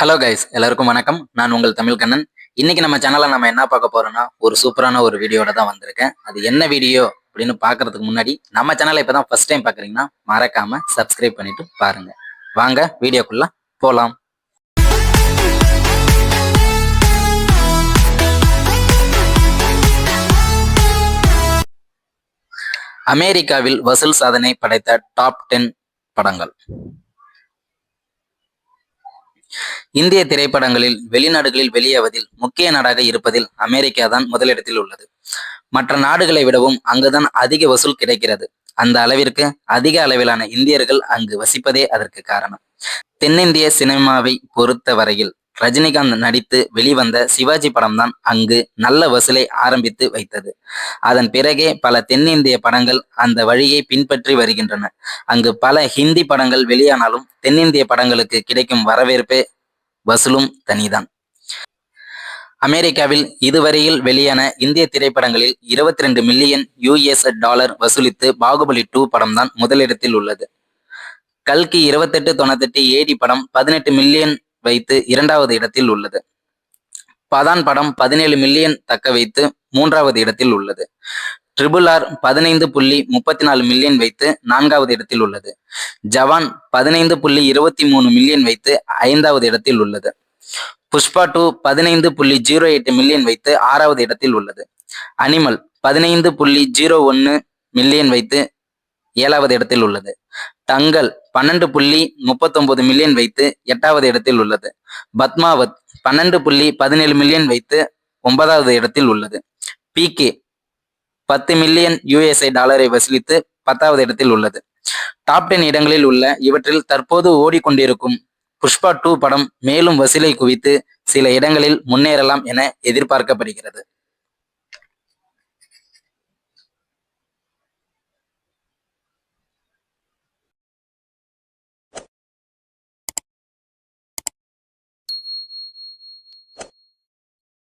Hello guys எல்லாருக்கும் வணக்கம். நான் உங்கள் தமிழ் கண்ணன் இன்னைக்கு நம்ம சேனல்ல நம்ம என்ன பார்க்க போறோம்னா ஒரு சூப்பரான ஒரு வீடியோட தான் வந்திருக்கேன். அது என்ன வீடியோ அப்படின்னு பாக்குறதுக்கு முன்னாடி நம்ம சேனலை இப்பதான் ஃபர்ஸ்ட் டைம் பாக்குறீங்கன்னா மறக்காம சப்ஸ்கிரைப் பண்ணிட்டு பாருங்க. வாங்க வீடியோக்குள்ள போலாம். அமெரிக்காவில் வசூல் சாதனை படைத்த டாப் டென் படங்கள். இந்திய திரைப்படங்களில் வெளிநாடுகளில் வெளியாவதில் முக்கிய நாடாக இருப்பதில் அமெரிக்கா தான் முதலிடத்தில் உள்ளது. மற்ற நாடுகளை விடவும் அங்குதான் அதிக வசூல் கிடைக்கிறது. அந்த அளவிற்கு அதிக அளவிலான இந்தியர்கள் அங்கு வசிப்பதே அதற்கு காரணம். தென்னிந்திய சினிமாவை பொறுத்த வரையில் ரஜினிகாந்த் நடித்து வெளிவந்த சிவாஜி படம்தான் அங்கு நல்ல வசூலை ஆரம்பித்து வைத்தது. அதன் பிறகே பல தென்னிந்திய படங்கள் அந்த வழியை பின்பற்றி வருகின்றன. அங்கு பல ஹிந்தி படங்கள் வெளியானாலும் தென்னிந்திய படங்களுக்கு கிடைக்கும் வரவேற்பே வசூலும் தனிதான் அமெரிக்காவில் இதுவரையில் வெளியான இந்திய திரைப்படங்களில் இருபத்தி ரெண்டு மில்லியன் யூஎஸ் டாலர் வசூலித்து பாகுபலி டூ படம்தான் முதலிடத்தில் உள்ளது. கல்கி இருபத்தெட்டு தொண்ணூத்தெட்டு ஏடி படம் பதினெட்டு மில்லியன் வைத்து இரண்டாவது இடத்தில் உள்ளது. பதான் படம் பதினேழு மில்லியன் தக்க வைத்து மூன்றாவது இடத்தில் உள்ளது. ட்ரிபிள் ஆர் பதினைந்து புள்ளி முப்பத்தி நாலு மில்லியன் வைத்து நான்காவது இடத்தில் உள்ளது. ஜவான் பதினைந்து புள்ளி இருபத்தி மூணு மில்லியன் வைத்து ஐந்தாவது இடத்தில் உள்ளது. புஷ்பா டூ பதினைந்து புள்ளி ஜீரோ எட்டு மில்லியன் வைத்து ஆறாவது இடத்தில் உள்ளது. அனிமல் பதினைந்து புள்ளி ஜீரோ ஒன்று மில்லியன் வைத்து ஏழாவது இடத்தில் உள்ளது. தங்கல் பன்னெண்டு புள்ளி முப்பத்தொன்பது மில்லியன் வைத்து எட்டாவது இடத்தில் உள்ளது. பத்மாவத் பன்னெண்டு புள்ளி பதினேழு மில்லியன் வைத்து ஒன்பதாவது இடத்தில் உள்ளது. பிகே பத்து மில்லியன் யுஎஸ்ஐ டாலரை வசூலித்து பத்தாவது இடத்தில் உள்ளது. டாப் டென் இடங்களில் உள்ள இவற்றில் தற்போது ஓடிக்கொண்டிருக்கும் புஷ்பா டூ படம் மேலும் வசூலை குவித்து சில இடங்களில் முன்னேறலாம் என எதிர்பார்க்கப்படுகிறது.